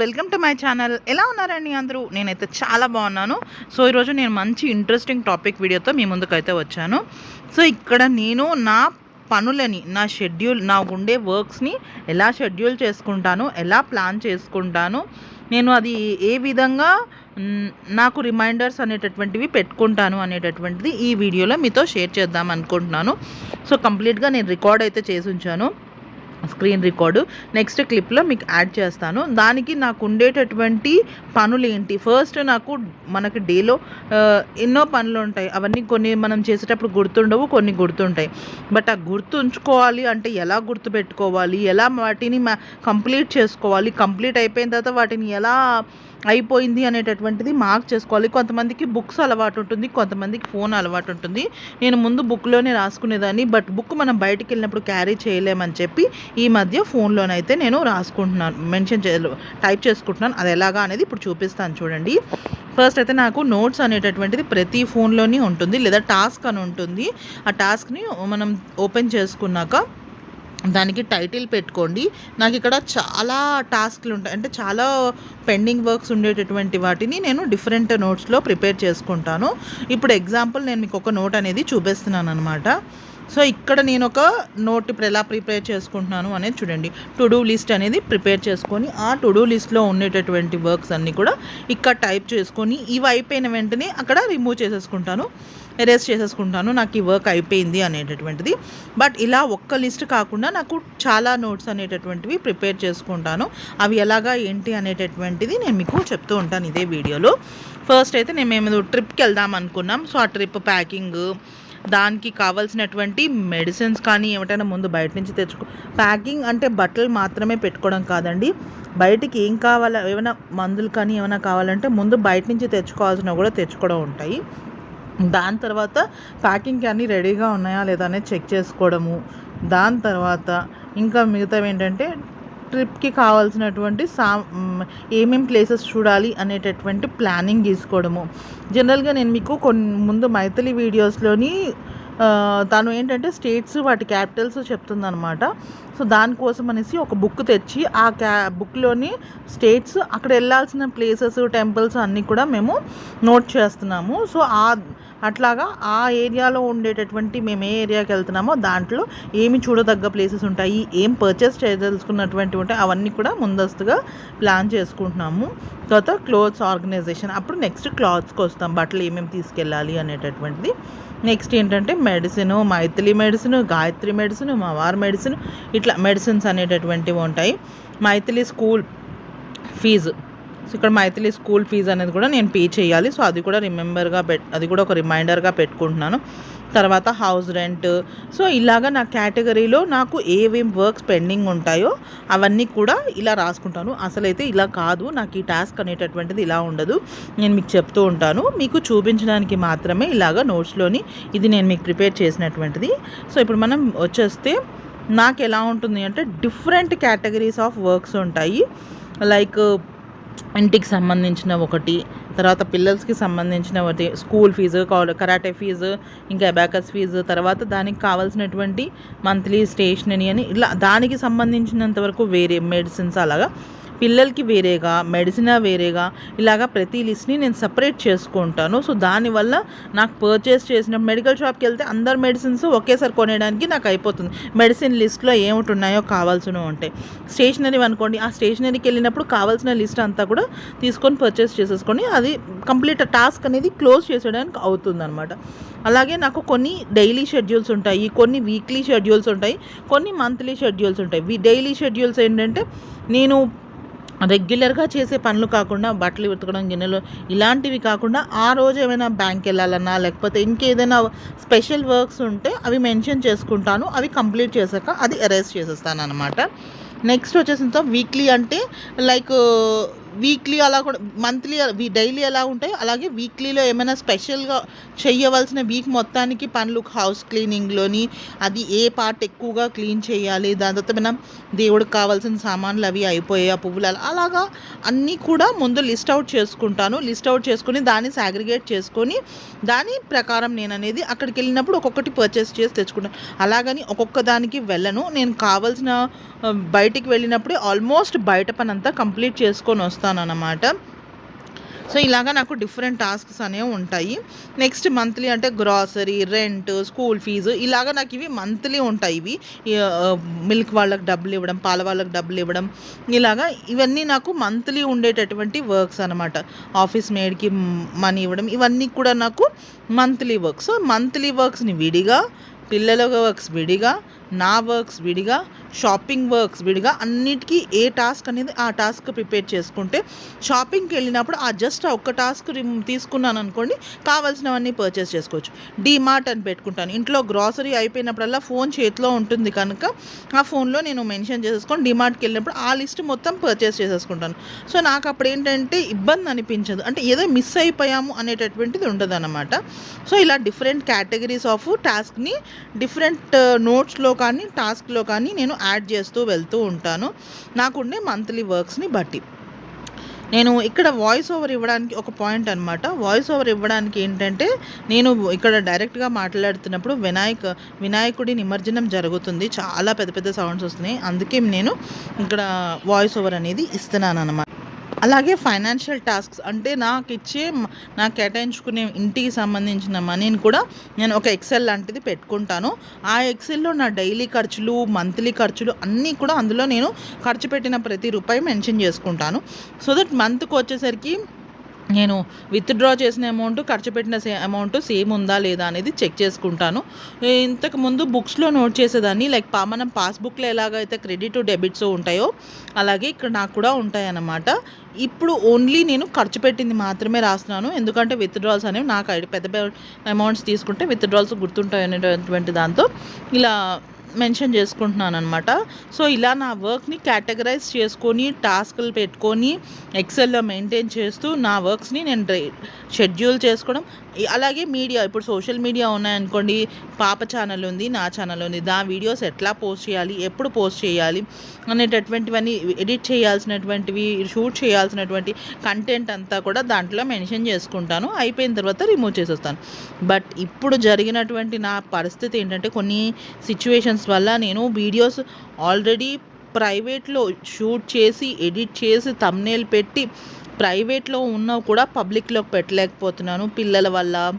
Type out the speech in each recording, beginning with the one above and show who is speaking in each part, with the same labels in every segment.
Speaker 1: Welcome to my channel. ఎలా ఉన్నారండి అందరూ? నేనైతే చాలా బాగున్నాను. సో ఈరోజు నేను మంచి ఇంట్రెస్టింగ్ టాపిక్ వీడియోతో మీ ముందుకైతే వచ్చాను. సో ఇక్కడ నేను నా పనులని నా షెడ్యూల్ నా ఉండే వర్క్స్ని ఎలా షెడ్యూల్ చేసుకుంటాను ఎలా ప్లాన్ చేసుకుంటాను నేను అది ఏ విధంగా నాకు రిమైండర్స్ అనేటటువంటివి పెట్టుకుంటాను అనేటటువంటిది ఈ వీడియోలో మీతో షేర్ చేద్దాం అనుకుంటున్నాను. సో కంప్లీట్గా నేను రికార్డ్ అయితే చేసి ఉంచాను. Screen record. నెక్స్ట్ క్లిప్లో మీకు యాడ్ చేస్తాను. దానికి నాకు ఉండేటటువంటి పనులు ఏంటి? ఫస్ట్ నాకు మనకి డేలో ఎన్నో పనులు ఉంటాయి. అవన్నీ కొన్ని మనం చేసేటప్పుడు గుర్తుండవు కొన్ని గుర్తుంటాయి. బట్ ఆ గుర్తుంచుకోవాలి అంటే ఎలా గుర్తుపెట్టుకోవాలి ఎలా వాటిని కంప్లీట్ చేసుకోవాలి? కంప్లీట్ అయిపోయిన తర్వాత వాటిని ఎలా అయిపోయింది అనేటటువంటిది మార్క్ చేసుకోవాలి. కొంతమందికి బుక్స్ అలవాటు ఉంటుంది కొంతమందికి ఫోన్ అలవాటు ఉంటుంది. నేను ముందు బుక్లోనే రాసుకునేదాన్ని. బట్ బుక్ మనం బయటికి వెళ్ళినప్పుడు క్యారీ చేయలేమని చెప్పి ఈ మధ్య ఫోన్లోనైతే నేను రాసుకుంటున్నాను మెన్షన్ చే టైప్ చేసుకుంటున్నాను. అది ఎలాగా అనేది ఇప్పుడు చూపిస్తాను చూడండి. ఫస్ట్ అయితే నాకు నోట్స్ అనేటటువంటిది ప్రతి ఫోన్లోని ఉంటుంది లేదా టాస్క్ అని ఉంటుంది. ఆ టాస్క్ని మనం ఓపెన్ చేసుకున్నాక దానికి టైటిల్ పెట్టుకోండి. నాకు ఇక్కడ చాలా టాస్క్లు ఉంటాయి అంటే చాలా పెండింగ్ వర్క్స్ ఉండేటటువంటి వాటిని నేను డిఫరెంట్ నోట్స్లో ప్రిపేర్ చేసుకుంటాను. ఇప్పుడు ఎగ్జాంపుల్ నేను మీకు ఒక నోట్ అనేది చూపిస్తున్నాను అనమాట సో ఇక్కడ నేను ఒక నోట్ ఇప్పుడు ఎలా ప్రిపేర్ చేసుకుంటున్నాను అనేది చూడండి. టు డూ లిస్ట్ అనేది ప్రిపేర్ చేసుకొని ఆ టు డూ లిస్ట్లో ఉండేటటువంటి వర్క్స్ అన్నీ కూడా ఇక్కడ టైప్ చేసుకొని ఇవి అయిపోయిన వెంటనే అక్కడ రిమూవ్ చేసేసుకుంటాను ఎరేస్ చేసేసుకుంటాను నాకు ఈ వర్క్ అయిపోయింది అనేటటువంటిది. బట్ ఇలా ఒక్క లిస్ట్ కాకుండా నాకు చాలా నోట్స్ అనేటటువంటివి ప్రిపేర్ చేసుకుంటాను. అవి ఎలాగా ఏంటి అనేటటువంటిది నేను మీకు చెప్తూ ఉంటాను ఇదే వీడియోలో. ఫస్ట్ అయితే నేను మేము ట్రిప్కి వెళ్దాం అనుకున్నాం. సో ఆ ట్రిప్ ప్యాకింగ్ దానికి కావాల్సినటువంటి మెడిసిన్స్ కానీ ఏమిటైనా ముందు బయట నుంచి తెచ్చుకో. ప్యాకింగ్ అంటే బట్టలు మాత్రమే పెట్టుకోవడం కాదండి. బయటికి ఏం కావాలా ఏమైనా మందులు కానీ ఏమైనా కావాలంటే ముందు బయట నుంచి తెచ్చుకోవాల్సినవి కూడా తెచ్చుకోవడం ఉంటాయి. దాని తర్వాత ప్యాకింగ్కి అన్నీ రెడీగా ఉన్నాయా లేదా అనేది చెక్ చేసుకోవడము. దాని తర్వాత ఇంకా మిగతావి ఏంటంటే ట్రిప్కి కావాల్సినటువంటి సా ఏమేం ప్లేసెస్ చూడాలి అనేటటువంటి ప్లానింగ్ తీసుకోవడము. జనరల్గా నేను మీకు కొన్ని ముందు మైథిలి వీడియోస్లోని తను ఏంటంటే స్టేట్స్ వాటి క్యాపిటల్స్ చెప్తుందనమాట సో దానికోసం అనేసి ఒక బుక్ తెచ్చి ఆ క్యా బుక్లోని స్టేట్స్ అక్కడ వెళ్ళాల్సిన ప్లేసెస్ టెంపుల్స్ అన్నీ కూడా మేము నోట్ చేస్తున్నాము. సో ఆ అట్లాగా ఆ ఏరియాలో ఉండేటటువంటి మేము ఏ ఏరియాకి వెళ్తున్నామో దాంట్లో ఏమి చూడదగ్గ ప్లేసెస్ ఉంటాయి ఏం పర్చేస్ చేయదలుచుకున్నటువంటి ఉంటాయి అవన్నీ కూడా ముందస్తుగా ప్లాన్ చేసుకుంటున్నాము. తర్వాత క్లోత్స్ ఆర్గనైజేషన్ అప్పుడు నెక్స్ట్ క్లాత్స్కి వస్తాం బట్టలు ఏమేమి తీసుకెళ్ళాలి అనేటటువంటిది. నెక్స్ట్ ఏంటంటే medicine Maithili medicine Gayatri medicine మా వారి మెడిసిన్ ఇట్లా మెడిసిన్స్ అనేటటువంటివి ఉంటాయి. Maithili school fee. సో ఇక్కడ మైథిలి స్కూల్ ఫీజు అనేది కూడా నేను పే చేయాలి. సో అది కూడా రిమెంబర్గా పెట్ అది కూడా ఒక రిమైండర్గా పెట్టుకుంటున్నాను. తర్వాత హౌస్ రెంట్ సో ఇలాగా నా కేటగిరీలో నాకు ఏవేం వర్క్స్ పెండింగ్ ఉంటాయో అవన్నీ కూడా ఇలా రాసుకుంటాను. అసలైతే ఇలా కాదు నాకు ఈ టాస్క్ అనేటటువంటిది ఇలా ఉండదు. నేను మీకు చెప్తూ ఉంటాను. మీకు చూపించడానికి మాత్రమే ఇలాగా నోట్స్లోని ఇది నేను మీకు ప్రిపేర్ చేసినటువంటిది. సో ఇప్పుడు మనం వచ్చేస్తే నాకు ఎలా ఉంటుంది అంటే డిఫరెంట్ కేటగిరీస్ ఆఫ్ వర్క్స్ ఉంటాయి. లైక్ ఇంటికి సంబంధించిన ఒకటి తర్వాత పిల్లలకి సంబంధించిన వాటి స్కూల్ ఫీజు కరాటే ఫీజు ఇంకా అబాకస్ ఫీజు తర్వాత దానికి కావాల్సినటువంటి మంత్లీ స్టేషనరీ అని ఇలా దానికి సంబంధించినంత వరకు వేరే మెడిసిన్స్ అలాగా పిల్లలకి వేరేగా మెడిసిన్ వేరేగా ఇలాగా ప్రతి లిస్ట్ని నేను సపరేట్ చేసుకుంటాను. సో దానివల్ల నాకు పర్చేస్ చేసిన మెడికల్ షాప్కి వెళ్తే అందరు మెడిసిన్స్ ఒకేసారి కొనేయడానికి నాకు అయిపోతుంది. మెడిసిన్ లిస్ట్లో ఏమిటి ఉన్నాయో కావాల్సినవి ఉంటాయి. స్టేషనరీ అనుకోండి ఆ స్టేషనరీకి వెళ్ళినప్పుడు కావాల్సిన లిస్ట్ అంతా కూడా తీసుకొని పర్చేస్ చేసేసుకొని అది కంప్లీట్ టాస్క్ అనేది క్లోజ్ చేసేయడానికి అవుతుంది అనమాట అలాగే నాకు కొన్ని డైలీ షెడ్యూల్స్ ఉంటాయి కొన్ని వీక్లీ షెడ్యూల్స్ ఉంటాయి కొన్ని మంత్లీ షెడ్యూల్స్ ఉంటాయి. డైలీ షెడ్యూల్స్ ఏంటంటే నేను రెగ్యులర్గా చేసే పనులు కాకుండా బట్టలు ఉతకడం గిన్నెలు ఇలాంటివి కాకుండా ఆ రోజు ఏమైనా బ్యాంక్ వెళ్ళాలన్నా లేకపోతే ఇంకేదైనా స్పెషల్ వర్క్స్ ఉంటే అవి మెన్షన్ చేసుకుంటాను. అవి కంప్లీట్ చేశాక అది అరెస్ట్ చేసేస్తాను అనమాట నెక్స్ట్ వచ్చేసిన వీక్లీ అంటే లైక్ వీక్లీ అలా కూడా మంత్లీ డైలీ ఎలా ఉంటాయో అలాగే వీక్లీలో ఏమైనా స్పెషల్గా చేయవలసిన వీక్ మొత్తానికి పనులు హౌస్ క్లీనింగ్లోని అది ఏ పార్ట్ ఎక్కువగా క్లీన్ చేయాలి దాని తర్వాత మనం దేవుడికి కావాల్సిన సామాన్లు అవి అయిపోయాయి ఆ పువ్వులు అలాగా అన్నీ కూడా ముందు లిస్ట్ అవుట్ చేసుకుంటాను. లిస్ట్ అవుట్ చేసుకుని దాన్ని సాగ్రిగేట్ చేసుకొని దాని ప్రకారం నేను అనేది అక్కడికి వెళ్ళినప్పుడు ఒక్కొక్కటి పర్చేస్ చేసి తెచ్చుకుంటాను అలాగని ఒక్కొక్క దానికి వెళ్ళను. నేను కావాల్సిన బయటికి వెళ్ళినప్పుడే ఆల్మోస్ట్ బయట పని అంతా కంప్లీట్ చేసుకొని వస్తాను చేస్తానన్నమాట. సో ఇలాగా నాకు డిఫరెంట్ టాస్క్స్ అనేవి ఉంటాయి. నెక్స్ట్ మంత్లీ అంటే గ్రాసరీ రెంట్ స్కూల్ ఫీజు ఇలాగా నాకు ఇవి మంత్లీ ఉంటాయి ఇవి. మిల్క్ వాళ్ళకి డబ్బులు ఇవ్వడం పాల వాళ్ళకి డబ్బులు ఇవ్వడం ఇలాగా ఇవన్నీ నాకు మంత్లీ ఉండేటటువంటి వర్క్స్ అనమాట ఆఫీస్ మేడ్కి మనీ ఇవ్వడం ఇవన్నీ కూడా నాకు మంత్లీ వర్క్స్. సో మంత్లీ వర్క్స్ని విడిగా పిల్లల వర్క్స్ విడిగా నా వర్క్స్ విడిగా షాపింగ్ వర్క్స్ విడిగా అన్నిటికీ ఏ టాస్క్ అనేది ఆ టాస్క్ ప్రిపేర్ చేసుకుంటే షాపింగ్కి వెళ్ళినప్పుడు ఆ జస్ట్ ఆ ఒక్క టాస్క్ తీసుకున్నాను అనుకోండి కావాల్సినవన్నీ పర్చేస్ చేసుకోవచ్చు. డీమార్ట్ అని పెట్టుకుంటాను. ఇంట్లో గ్రాసరీ అయిపోయినప్పుడల్లా ఫోన్ చేతిలో ఉంటుంది కనుక ఆ ఫోన్లో నేను మెన్షన్ చేసేసుకొని డిమార్ట్కి వెళ్ళినప్పుడు ఆ లిస్ట్ మొత్తం పర్చేస్ చేసేసుకుంటాను. సో నాకు అప్పుడు ఏంటంటే ఇబ్బంది అనిపించదు. అంటే ఏదో మిస్ అయిపోయాము అనేటటువంటిది ఉండదు అనమాట సో ఇలా డిఫరెంట్ కేటగిరీస్ ఆఫ్ టాస్క్ని డిఫరెంట్ నోట్స్లో కానీ టాస్క్లో కానీ నేను యాడ్ చేస్తూ వెళ్తూ ఉంటాను. నాకుండే మంత్లీ వర్క్స్ని బట్టి. నేను ఇక్కడ వాయిస్ ఓవర్ ఇవ్వడానికి ఒక పాయింట్ అనమాట వాయిస్ ఓవర్ ఇవ్వడానికి ఏంటంటే నేను ఇక్కడ డైరెక్ట్గా మాట్లాడుతున్నప్పుడు వినాయక వినాయకుడి నిమజ్జనం జరుగుతుంది. చాలా పెద్ద పెద్ద సౌండ్స్ వస్తున్నాయి. అందుకే నేను ఇక్కడ వాయిస్ ఓవర్ అనేది ఇస్తున్నాను అనమాట అలాగే ఫైనాన్షియల్ టాస్క్స్ అంటే నాకు ఇచ్చే నాకు కేటాయించుకునే ఇంటికి సంబంధించిన మనీని కూడా నేను ఒక ఎక్సెల్ లాంటిది పెట్టుకుంటాను. ఆ ఎక్సెల్లో నా డైలీ ఖర్చులు మంత్లీ ఖర్చులు అన్నీ కూడా అందులో నేను ఖర్చు పెట్టిన ప్రతి రూపాయి మెన్షన్ చేసుకుంటాను. సో దట్ మంత్కి వచ్చేసరికి నేను విత్డ్రా చేసిన అమౌంట్ ఖర్చు పెట్టిన సే అమౌంట్ సేమ్ ఉందా లేదా అనేది చెక్ చేసుకుంటాను. ఇంతకు ముందు బుక్స్లో నోట్ చేసేదాన్ని. లైక్ పా మనం పాస్బుక్లో ఎలాగైతే క్రెడిట్ డెబిట్స్ ఉంటాయో అలాగే ఇక్కడ నాకు కూడా ఉంటాయన్నమాట. ఇప్పుడు ఓన్లీ నేను ఖర్చు పెట్టింది మాత్రమే రాస్తున్నాను. ఎందుకంటే విత్డ్రాల్స్ అనేవి నాకు ఐడి పెద్ద పెద్ద అమౌంట్స్ తీసుకుంటే విత్డ్రాల్స్ గుర్తుంటాయి అనేటువంటి దాంతో ఇలా మెన్షన్ చేసుకుంటున్నాను అనమాట సో ఇలా నా వర్క్ని కేటగరైజ్ చేసుకొని టాస్క్లు పెట్టుకొని ఎక్సెల్లో మెయింటైన్ చేస్తూ నా వర్క్స్ని నేను షెడ్యూల్ చేసుకోవడం. అలాగే మీడియా ఇప్పుడు సోషల్ మీడియా ఉన్నాయనుకోండి పాప ఛానల్ ఉంది నా ఛానల్ ఉంది దా వీడియోస్ ఎట్లా పోస్ట్ చేయాలి ఎప్పుడు పోస్ట్ చేయాలి అనేటటువంటివన్నీ ఎడిట్ చేయాల్సినటువంటివి షూట్ చేయాల్సినటువంటి కంటెంట్ అంతా కూడా దాంట్లో మెన్షన్ చేసుకుంటాను. అయిపోయిన తర్వాత రిమూవ్ చేసేస్తాను. బట్ ఇప్పుడు జరిగినటువంటి నా పరిస్థితి ఏంటంటే కొన్ని సిచ్యువేషన్స్ వల్ల నేను వీడియోస్ ఆల్రెడీ ప్రైవేట్లో షూట్ చేసి ఎడిట్ చేసి తమ్నేల్ పెట్టి ప్రైవేట్లో ఉన్నా కూడా పబ్లిక్లోకి పెట్టలేకపోతున్నాను. పిల్లల వల్ల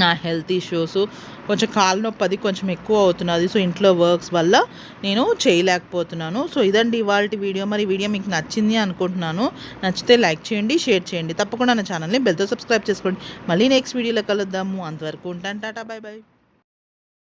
Speaker 1: నా హెల్త్ ఇష్యూస్ కొంచెం కాలు నొప్పి అది కొంచెం ఎక్కువ అవుతున్నది. సో ఇంట్లో వర్క్స్ వల్ల నేను చేయలేకపోతున్నాను. సో ఇదండి ఇవాళ వీడియో. మరి వీడియో మీకు నచ్చింది అనుకుంటున్నాను. నచ్చితే లైక్ చేయండి షేర్ చేయండి. తప్పకుండా నా ఛానల్ని బెల్తో సబ్స్క్రైబ్ చేసుకోండి. మళ్ళీ నెక్స్ట్ వీడియోలో కలుద్దాము. అంతవరకు ఉంటాను. Tata bye bye.